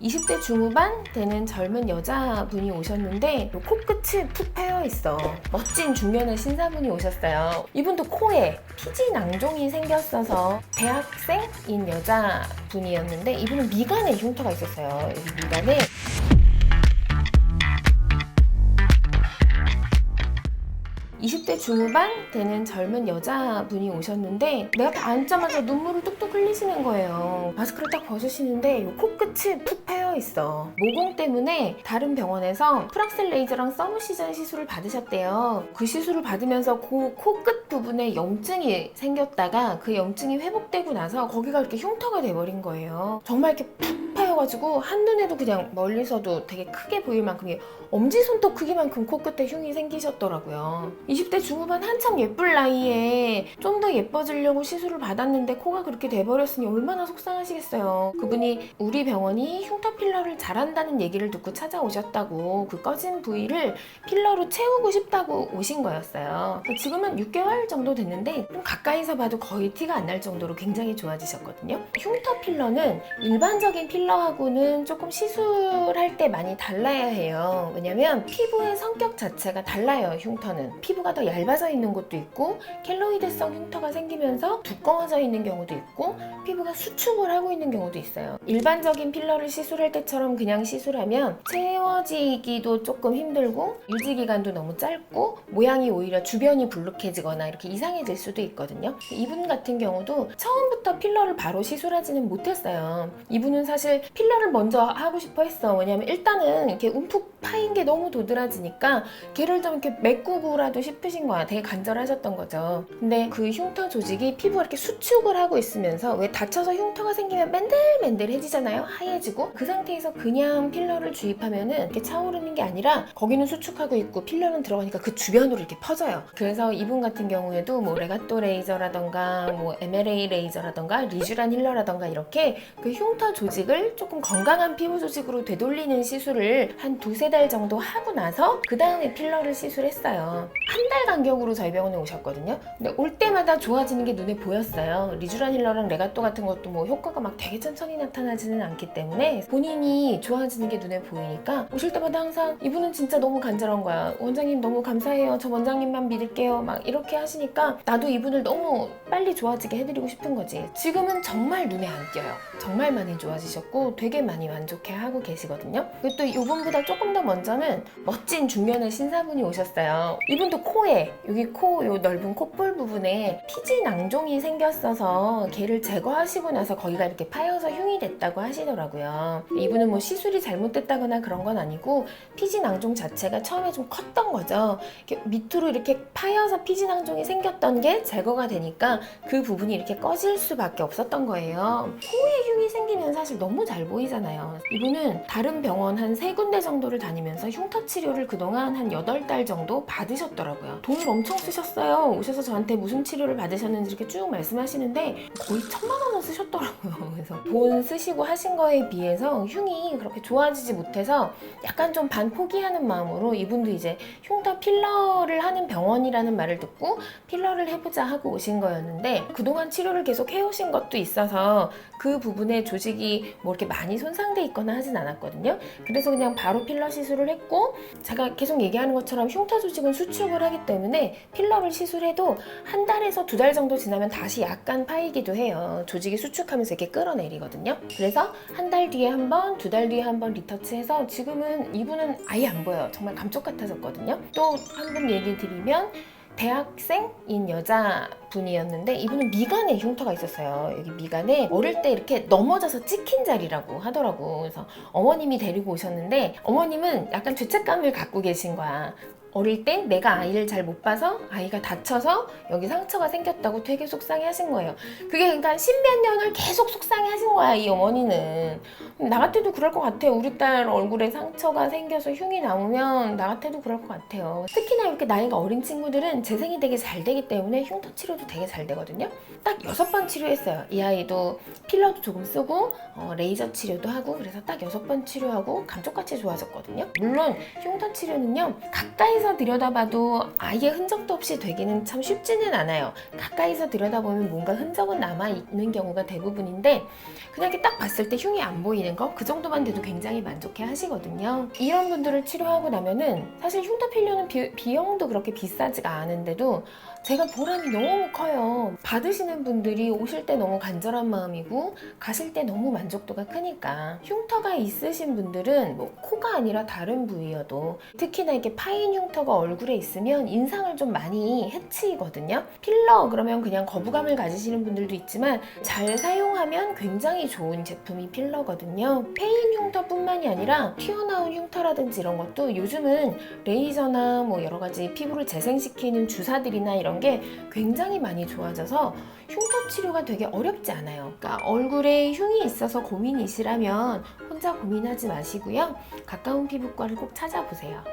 20대 중후반 되는 젊은 여자분이 오셨는데 코끝이 푹 패여 있어. 멋진 중년의 신사분이 오셨어요. 이분도 코에 피지 낭종이 생겼어서 대학생인 여자분이었는데 이분은 미간에 흉터가 있었어요. 미간에 (20대) 중후반 되는 젊은 여자분이 오셨는데 내가 딱 앉자마자 눈물을 뚝뚝 흘리시는 거예요. 마스크를 딱 벗으시는데 요 코끝이 푹 패여 있어. 모공 때문에 다른 병원에서 프락셀 레이저랑 서머시전 시술을 받으셨대요. 그 시술을 받으면서 그 코끝 부분에 염증이 생겼다가 그 염증이 회복되고 나서 거기가 이렇게 흉터가 돼버린 거예요. 정말 이렇게 푹 파여가지고 한눈에도 그냥 멀리서도 되게 크게 보일 만큼 엄지손톱 크기만큼 코끝에 흉이 생기셨더라고요. 20대 중후반 한참 예쁠 나이에 좀 더 예뻐지려고 시술을 받았는데 코가 그렇게 돼버렸으니 얼마나 속상하시겠어요. 그분이 우리 병원이 흉터 필러를 잘한다는 얘기를 듣고 찾아오셨다고 그 꺼진 부위를 필러로 채우고 싶다고 오신 거였어요. 지금은 6개월 정도 됐는데 좀 가까이서 봐도 거의 티가 안 날 정도로 굉장히 좋아지셨거든요. 흉터 필러는 일반적인 필러하고는 조금 시술할 때 많이 달라야 해요. 왜냐면 피부의 성격 자체가 달라요, 흉터는. 피부 가 더 얇아져 있는 것도 있고, 켈로이드성 흉터가 생기면서 두꺼워져 있는 경우도 있고, 피부가 수축을 하고 있는 경우도 있어요. 일반적인 필러를 시술할 때처럼 그냥 시술하면 채워지기도 조금 힘들고, 유지 기간도 너무 짧고, 모양이 오히려 주변이 불룩해지거나 이렇게 이상해질 수도 있거든요. 이분 같은 경우도 처음부터 필러를 바로 시술하지는 못했어요. 이분은 사실 필러를 먼저 하고 싶어 했어. 왜냐면 일단은 이렇게 움푹 파인 게 너무 도드라지니까 걔를 좀 이렇게 메꾸고라도 싶으신 거야. 되게 간절하셨던 거죠. 근데 그 흉터 조직이 피부가 이렇게 수축을 하고 있으면서 왜 다쳐서 흉터가 생기면 맨들맨들해지잖아요. 하얘지고 그 상태에서 그냥 필러를 주입하면은 이렇게 차오르는 게 아니라 거기는 수축하고 있고 필러는 들어가니까 그 주변으로 이렇게 퍼져요. 그래서 이분 같은 경우에도 뭐 레가또 레이저라던가 뭐 MLA 레이저라던가 리쥬란 힐러라던가 이렇게 그 흉터 조직을 조금 건강한 피부 조직으로 되돌리는 시술을 한 두세 달 정도 하고 나서 그 다음에 필러를 시술했어요. 한 달 간격으로 저희 병원에 오셨거든요. 근데 올 때마다 좋아지는 게 눈에 보였어요. 리쥬란 힐러랑 레가또 같은 것도 뭐 효과가 막 되게 천천히 나타나지는 않기 때문에 본인이 좋아지는 게 눈에 보이니까 오실 때마다 항상 이분은 진짜 너무 간절한 거야. 원장님 너무 감사해요. 저 원장님만 믿을게요. 막 이렇게 하시니까 나도 이분을 너무 빨리 좋아지게 해드리고 싶은 거지. 지금은 정말 눈에 안 띄어요. 정말 많이 좋아지셨고 되게 많이 만족해 하고 계시거든요. 그리고 또 이분보다 조금 더 먼저는 멋진 중년의 신사분이 오셨어요. 이분도 코에 여기 코 요 넓은 콧볼 부분에 피지 낭종이 생겼어서 걔를 제거하시고 나서 거기가 이렇게 파여서 흉이 됐다고 하시더라고요. 이분은 뭐 시술이 잘못됐다거나 그런 건 아니고 피지 낭종 자체가 처음에 좀 컸던 거죠. 이렇게 밑으로 이렇게 파여서 피지 낭종이 생겼던 게 제거가 되니까 그 부분이 이렇게 꺼질 수밖에 없었던 거예요. 코에 흉이 생기면 사실 너무 잘 보이잖아요. 이분은 다른 병원 한 세 군데 정도를 다니면서 흉터 치료를 그동안 한 8달 정도 받으셨더라고요. 돈을 엄청 쓰셨어요. 오셔서 저한테 무슨 치료를 받으셨는지 이렇게 쭉 말씀하시는데 거의 천만 원은 쓰셨더라고요. 그래서 돈 쓰시고 하신 거에 비해서 흉이 그렇게 좋아지지 못해서 약간 좀 반 포기하는 마음으로 이분도 이제 흉터 필러를 하는 병원이라는 말을 듣고 필러를 해보자 하고 오신 거였는데 그동안 치료를 계속 해오신 것도 있어서 그 부분에 조직이 뭐 이렇게 많이 손상돼 있거나 하진 않았거든요. 그래서 그냥 바로 필러 시술을 했고 제가 계속 얘기하는 것처럼 흉터 조직은 수축을 하기 때문에 필러를 시술해도 한 달에서 두 달 정도 지나면 다시 약간 파이기도 해요. 조직이 수축하면서 이렇게 끌어내리거든요. 그래서 한 달 뒤에 한 번, 두 달 뒤에 한 번 리터치해서 지금은 이분은 아예 안 보여요. 정말 감쪽 같아졌거든요. 또한분 얘기 드리면 대학생인 여자분이었는데 이분은 미간에 흉터가 있었어요. 여기 미간에 어릴 때 이렇게 넘어져서 찍힌 자리라고 하더라고. 그래서 어머님이 데리고 오셨는데 어머님은 약간 죄책감을 갖고 계신 거야. 어릴 때 내가 아이를 잘 못 봐서 아이가 다쳐서 여기 상처가 생겼다고 되게 속상해 하신 거예요. 그게 그러니까 십몇 년을 계속 속상해 하신 거야, 이 어머니는. 나 같아도 그럴 것 같아요. 우리 딸 얼굴에 상처가 생겨서 흉이 나오면 나 같아도 그럴 것 같아요. 특히나 이렇게 나이가 어린 친구들은 재생이 되게 잘 되기 때문에 흉터 치료도 되게 잘 되거든요. 딱 여섯 번 치료했어요. 이 아이도 필러도 조금 쓰고 어, 레이저 치료도 하고 그래서 딱 여섯 번 치료하고 감쪽같이 좋아졌거든요. 물론 흉터 치료는요 가까이서 들여다봐도 아예 흔적도 없이 되기는 참 쉽지는 않아요. 가까이서 들여다보면 뭔가 흔적은 남아 있는 경우가 대부분인데 그냥 이렇게 딱 봤을 때 흉이 안 보이는 거 그 정도만 돼도 굉장히 만족해 하시거든요. 이런 분들을 치료하고 나면은 사실 흉터 필려는 비, 비용도 그렇게 비싸지가 않은데도 제가 보람이 너무 커요. 받으시는 분들이 오실 때 너무 간절한 마음이고 가실 때 너무 만족도가 크니까 흉터가 있으신 분들은 뭐 코가 아니라 다른 부위여도 특히나 이렇게 파인 흉터가 얼굴에 있으면 인상을 좀 많이 해치거든요. 필러 그러면 그냥 거부감을 가지시는 분들도 있지만 잘 사용하면 굉장히 좋은 제품이 필러거든요. 페인 흉터뿐만이 아니라 튀어나온 흉터라든지 이런 것도 요즘은 레이저나 뭐 여러 가지 피부를 재생시키는 주사들이나 이런 게 굉장히 많이 좋아져서 흉터 치료가 되게 어렵지 않아요. 그러니까 얼굴에 흉이 있어서 고민이시라면 혼자 고민하지 마시고요. 가까운 피부과를 꼭 찾아보세요.